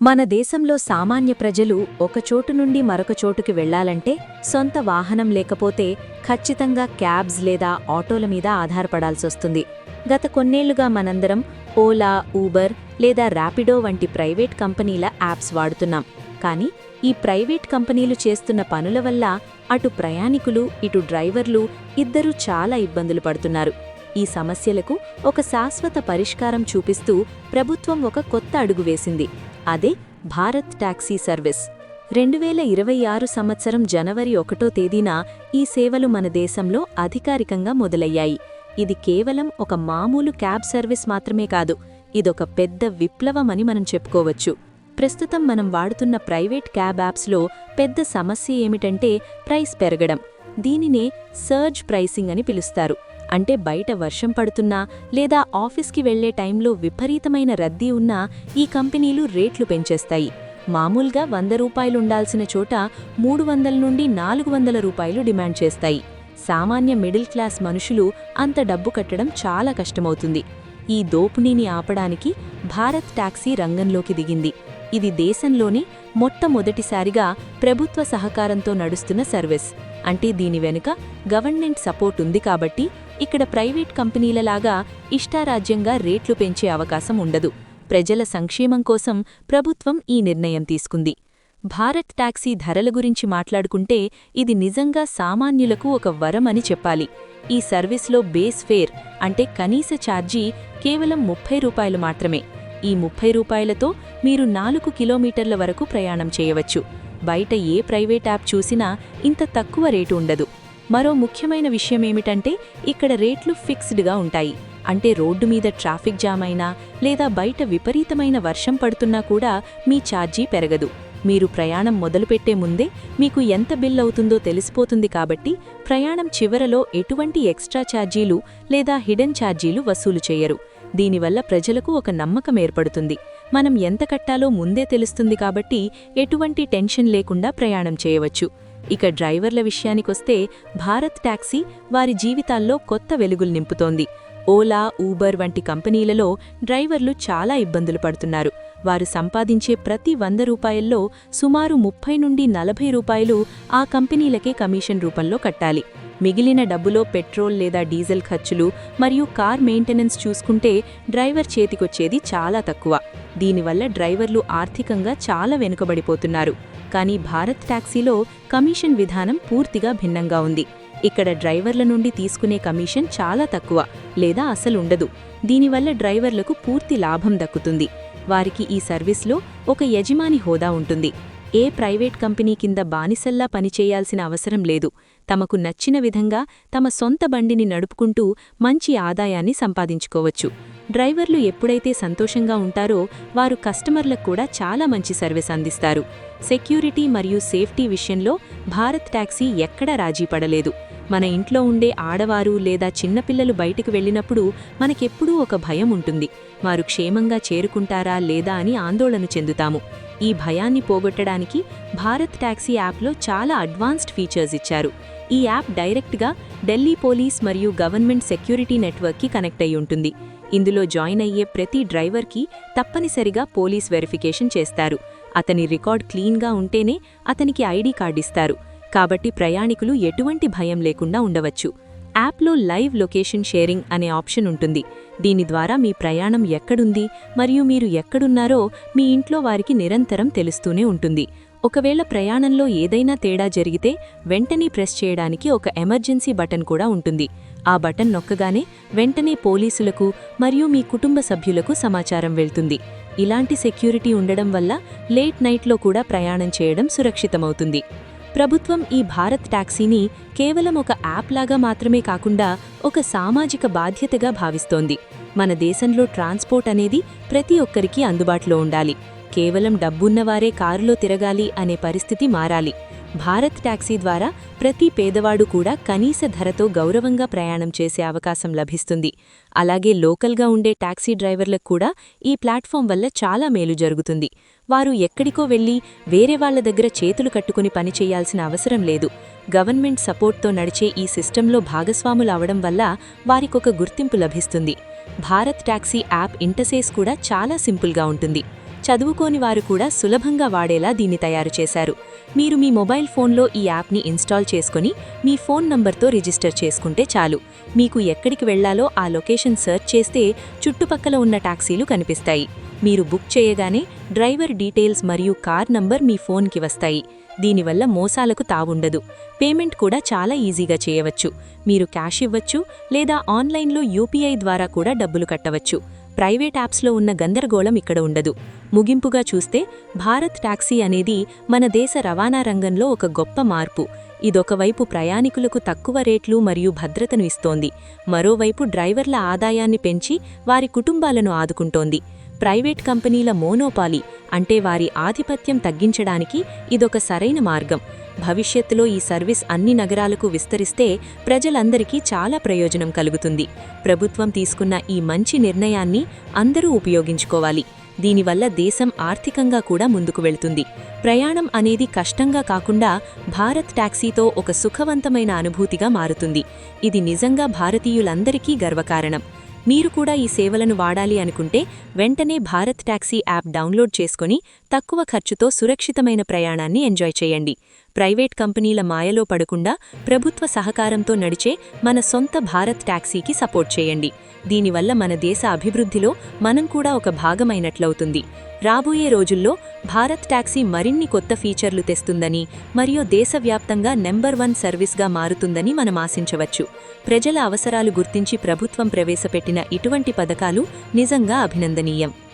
మన దేశంలో సామాన్య ప్రజలు ఒకచోటు నుండి మరొక చోటుకి వెళ్ళాలంటే సొంత వాహనం లేకపోతే ఖచ్చితంగా క్యాబ్స్ లేదా ఆటోల మీద ఆధారపడాల్సొస్తుంది గత కొన్నేళ్ళుగా మనందరం ఓలా ఊబర్ లేదా ర్యాపిడో వంటి ప్రైవేట్ కంపెనీల యాప్స్ వాడుతున్నాం. కానీ ఈ ప్రైవేట్ కంపెనీలు చేస్తున్న పనుల వల్ల అటు ప్రయాణికులు ఇటు డ్రైవర్లు ఇద్దరూ చాలా ఇబ్బందులు పడుతున్నారు. ఈ సమస్యలకు ఒక శాశ్వత పరిష్కారం చూపిస్తూ ప్రభుత్వం ఒక కొత్త అడుగు వేసింది. అదే భారత్ టాక్సీ సర్వీస్. రెండు వేల ఇరవై ఆరు సంవత్సరం జనవరి ఒకటో తేదీన ఈ సేవలు మన దేశంలో అధికారికంగా మొదలయ్యాయి. ఇది కేవలం ఒక మామూలు క్యాబ్ సర్వీస్ మాత్రమే కాదు ఇదొక పెద్ద విప్లవమని మనం చెప్పుకోవచ్చు. ప్రస్తుతం మనం వాడుతున్న ప్రైవేట్ క్యాబ్ యాప్స్లో పెద్ద సమస్య ఏమిటంటే ప్రైస్ పెరగడం. దీనినే సర్జ్ ప్రైసింగ్ అని పిలుస్తారు. అంటే బయట వర్షం పడుతున్నా లేదా ఆఫీస్కి వెళ్ళే టైంలో విపరీతమైన రద్దీ ఉన్నా ఈ కంపెనీలు రేట్లు పెంచేస్తాయి. మామూలుగా వంద రూపాయలుండాల్సిన చోట మూడు వందల నుండి నాలుగు వందల రూపాయలు డిమాండ్ చేస్తాయి. సామాన్య మిడిల్ క్లాస్ మనుషులు అంత డబ్బు కట్టడం చాలా కష్టమవుతుంది. ఈ దోపిడీని ఆపడానికి భారత్ టాక్సీ రంగంలోకి దిగింది. ఇది దేశంలోని మొట్టమొదటిసారిగా ప్రభుత్వ సహకారంతో నడుస్తున్న సర్వీస్. అంటే దీని వెనుక గవర్నమెంట్ సపోర్ట్ ఉంది కాబట్టి ఇక్కడ ప్రైవేట్ కంపెనీలలాగా ఇష్టారాజ్యంగా రేట్లు పెంచే అవకాశం ఉండదు. ప్రజల సంక్షేమం కోసం ప్రభుత్వం ఈ నిర్ణయం తీసుకుంది. భారత్ టాక్సీ ధరల గురించి మాట్లాడుకుంటే ఇది నిజంగా సామాన్యులకు ఒక వరమని చెప్పాలి. ఈ సర్వీస్లో బేస్ ఫేర్ అంటే కనీస ఛార్జీ కేవలం ముప్పై రూపాయలు మాత్రమే. ఈ ముప్పై రూపాయలతో మీరు నాలుగు కిలోమీటర్ల వరకు ప్రయాణం చేయవచ్చు. బయట ఏ ప్రైవేట్ యాప్ చూసినా ఇంత తక్కువ రేటు ఉండదు. మరో ముఖ్యమైన విషయం ఏమిటంటే ఇక్కడ రేట్లు ఫిక్స్డ్గా ఉంటాయి. అంటే రోడ్డు మీద ట్రాఫిక్ జామ్ అయినా లేదా బయట విపరీతమైన వర్షం పడుతున్నా కూడా మీ ఛార్జీ పెరగదు. మీరు ప్రయాణం మొదలుపెట్టే ముందే మీకు ఎంత బిల్ అవుతుందో తెలిసిపోతుంది కాబట్టి ప్రయాణం చివరలో ఎటువంటి ఎక్స్ట్రా ఛార్జీలు లేదా హిడెన్ ఛార్జీలు వసూలు చేయరు. దీనివల్ల ప్రజలకు ఒక నమ్మకం ఏర్పడుతుంది. మనం ఎంత కట్టాలో ముందే తెలుస్తుంది కాబట్టి ఎటువంటి టెన్షన్ లేకుండా ప్రయాణం చేయవచ్చు. ఇక డ్రైవర్ల విషయానికొస్తే భారత్ ట్యాక్సీ వారి జీవితాల్లో కొత్త వెలుగులు నింపుతోంది. ఓలా ఊబర్ వంటి కంపెనీలలో డ్రైవర్లు చాలా ఇబ్బందులు పడుతున్నారు. వారు సంపాదించే ప్రతి వంద రూపాయల్లో సుమారు ముప్పై నుండి నలభై రూపాయలు ఆ కంపెనీలకే కమిషన్ రూపంలో కట్టాలి. మిగిలిన డబ్బులో పెట్రోల్ లేదా డీజిల్ ఖర్చులు మరియు కార్ మెయింటెనెన్స్ చూసుకుంటే డ్రైవర్ చేతికొచ్చేది చాలా తక్కువ. దీనివల్ల డ్రైవర్లు ఆర్థికంగా చాలా వెనుకబడిపోతున్నారు. కానీ భారత్ టాక్సీలో కమిషన్ విధానం పూర్తిగా భిన్నంగా ఉంది. ఇక్కడ డ్రైవర్ల నుండి తీసుకునే కమిషన్ చాలా తక్కువ లేదా అసలు ఉండదు. దీనివల్ల డ్రైవర్లకు పూర్తి లాభం దక్కుతుంది. వారికి ఈ సర్వీస్లో ఒక యజమాని హోదా ఉంటుంది. ఏ ప్రైవేట్ కంపెనీ కింద బానిసల్లా పనిచేయాల్సిన అవసరం లేదు. తమకు నచ్చిన విధంగా తమ సొంత బండిని నడుపుకుంటూ మంచి ఆదాయాన్ని సంపాదించుకోవచ్చు. డ్రైవర్లు ఎప్పుడైతే సంతోషంగా ఉంటారో వారు కస్టమర్లకు కూడా చాలా మంచి సర్వీస్ అందిస్తారు. సెక్యూరిటీ మరియు సేఫ్టీ విషయంలో భారత్ టాక్సీ ఎక్కడా రాజీ పడలేదు. మన ఇంట్లో ఉండే ఆడవారు లేదా చిన్నపిల్లలు బయటికి వెళ్ళినప్పుడు మనకెప్పుడూ ఒక భయం ఉంటుంది. వారు క్షేమంగా చేరుకుంటారా లేదా అని ఆందోళన చెందుతాము. ఈ భయాన్ని పోగొట్టడానికి భారత్ టాక్సీ యాప్లో చాలా అడ్వాన్స్డ్ ఫీచర్స్ ఇచ్చారు. ఈ యాప్ డైరెక్ట్గా ఢిల్లీ పోలీస్ మరియు గవర్నమెంట్ సెక్యూరిటీ నెట్వర్క్కి కనెక్ట్ అయి ఉంటుంది. ఇందులో జాయిన్ అయ్యే ప్రతి డ్రైవర్కి తప్పనిసరిగా పోలీస్ వెరిఫికేషన్ చేస్తారు. అతని రికార్డ్ క్లీన్గా ఉంటేనే అతనికి ఐడి కార్డ్ ఇస్తారు. కాబట్టి ప్రయాణికులు ఎటువంటి భయం లేకుండా ఉండవచ్చు. యాప్లో లైవ్ లొకేషన్ షేరింగ్ అనే ఆప్షన్ ఉంటుంది. దీని ద్వారా మీ ప్రయాణం ఎక్కడుంది మరియు మీరు ఎక్కడున్నారో మీ ఇంట్లో వారికి నిరంతరం తెలుస్తూనే ఉంటుంది. ఒకవేళ ప్రయాణంలో ఏదైనా తేడా జరిగితే వెంటనే ప్రెస్ చేయడానికి ఒక ఎమర్జెన్సీ బటన్ కూడా ఉంటుంది. ఆ బటన్ నొక్కగానే వెంటనే పోలీసులకు మరియు మీ కుటుంబ సభ్యులకు సమాచారం వెళ్తుంది. ఇలాంటి సెక్యూరిటీ ఉండడం వల్ల లేట్ నైట్లో కూడా ప్రయాణం చేయడం సురక్షితమవుతుంది. ప్రభుత్వం ఈ భారత్ టాక్సీని కేవలం ఒక యాప్ లాగా మాత్రమే కాకుండా ఒక సామాజిక బాధ్యతగా భావిస్తోంది. మన దేశంలో ట్రాన్స్పోర్ట్ అనేది ప్రతి ఒక్కరికి అందుబాటులో ఉండాలి. కేవలం డబ్బున్నవారే కారులో తిరగాలి అనే పరిస్థితి మారాలి. భారత్ టాక్సీ ద్వారా ప్రతి పేదవాడు కూడా కనీస ధరతో గౌరవంగా ప్రయాణం చేసే అవకాశం లభిస్తుంది. అలాగే లోకల్గా ఉండే ట్యాక్సీ డ్రైవర్లకు కూడా ఈ ప్లాట్ఫామ్ వల్ల చాలా మేలు జరుగుతుంది. వారు ఎక్కడికో వెళ్ళి వేరే వాళ్ళ దగ్గర చేతులు కట్టుకుని పనిచేయాల్సిన అవసరం లేదు. గవర్నమెంట్ సపోర్ట్తో నడిచే ఈ సిస్టంలో భాగస్వాములు అవడం వల్ల వారికొక గుర్తింపు లభిస్తుంది. భారత్ టాక్సీ యాప్ ఇంటర్సేస్ కూడా చాలా సింపుల్గా ఉంటుంది. చదువుకోని వారు కూడా సులభంగా వాడేలా దీన్ని తయారు చేశారు. మీరు మీ మొబైల్ ఫోన్లో ఈ యాప్ని ఇన్స్టాల్ చేసుకుని మీ ఫోన్ నంబర్తో రిజిస్టర్ చేసుకుంటే చాలు. మీకు ఎక్కడికి వెళ్ళాలో ఆ లొకేషన్ సెర్చ్ చేస్తే చుట్టుపక్కల ఉన్న టాక్సీలు కనిపిస్తాయి. మీరు బుక్ చేయగానే డ్రైవర్ డీటెయిల్స్ మరియు కార్ నంబర్ మీ ఫోన్కి వస్తాయి. దీనివల్ల మోసాలకు తావుండదు. పేమెంట్ కూడా చాలా ఈజీగా చేయవచ్చు. మీరు క్యాష్ ఇవ్వచ్చు లేదా ఆన్లైన్లో యూపీఐ ద్వారా కూడా డబ్బులు కట్టవచ్చు. ప్రైవేట్ యాప్స్లో ఉన్న గందరగోళం ఇక్కడ ఉండదు. ముగింపుగా చూస్తే భారత్ టాక్సీ అనేది మన దేశ రవాణా రంగంలో ఒక గొప్ప మార్పు. ఇదొకవైపు ప్రయాణికులకు తక్కువ రేట్లు మరియు భద్రతను ఇస్తోంది. మరోవైపు డ్రైవర్ల ఆదాయాన్ని పెంచి వారి కుటుంబాలను ఆదుకుంటోంది. ప్రైవేట్ కంపెనీల మోనోపాలి అంటే వారి ఆధిపత్యం తగ్గించడానికి ఇదొక సరైన మార్గం. భవిష్యత్తులో ఈ సర్వీస్ అన్ని నగరాలకు విస్తరిస్తే ప్రజలందరికీ చాలా ప్రయోజనం కలుగుతుంది. ప్రభుత్వం తీసుకున్న ఈ మంచి నిర్ణయాన్ని అందరూ ఉపయోగించుకోవాలి. దీనివల్ల దేశం ఆర్థికంగా కూడా ముందుకు వెళ్తుంది. ప్రయాణం అనేది కష్టంగా కాకుండా భారత్ టాక్సీతో ఒక సుఖవంతమైన అనుభూతిగా మారుతుంది. ఇది నిజంగా భారతీయులందరికీ గర్వకారణం. మీరు కూడా ఈ సేవలను వాడాలి అనుకుంటే వెంటనే భారత్ ట్యాక్సీ యాప్ డౌన్లోడ్ చేసుకుని తక్కువ ఖర్చుతో సురక్షితమైన ప్రయాణాన్ని ఎంజాయ్ చేయండి. ప్రైవేట్ కంపెనీల మాయలో పడకుండా ప్రభుత్వ సహకారంతో నడిచే మన సొంత భారత్ టాక్సీకి సపోర్ట్ చేయండి. దీనివల్ల మన దేశ అభివృద్ధిలో మనం కూడా ఒక భాగమైనట్లవుతుంది. రాబోయే రోజుల్లో భారత్ టాక్సీ మరిన్ని కొత్త ఫీచర్లు తెస్తుందని మరియు దేశవ్యాప్తంగా నెంబర్ వన్ సర్వీస్గా మారుతుందని మనం ఆశించవచ్చు. ప్రజల అవసరాలు గుర్తించి ప్రభుత్వం ప్రవేశపెట్టిన ఇటువంటి పథకాలు నిజంగా అభినందనీయం.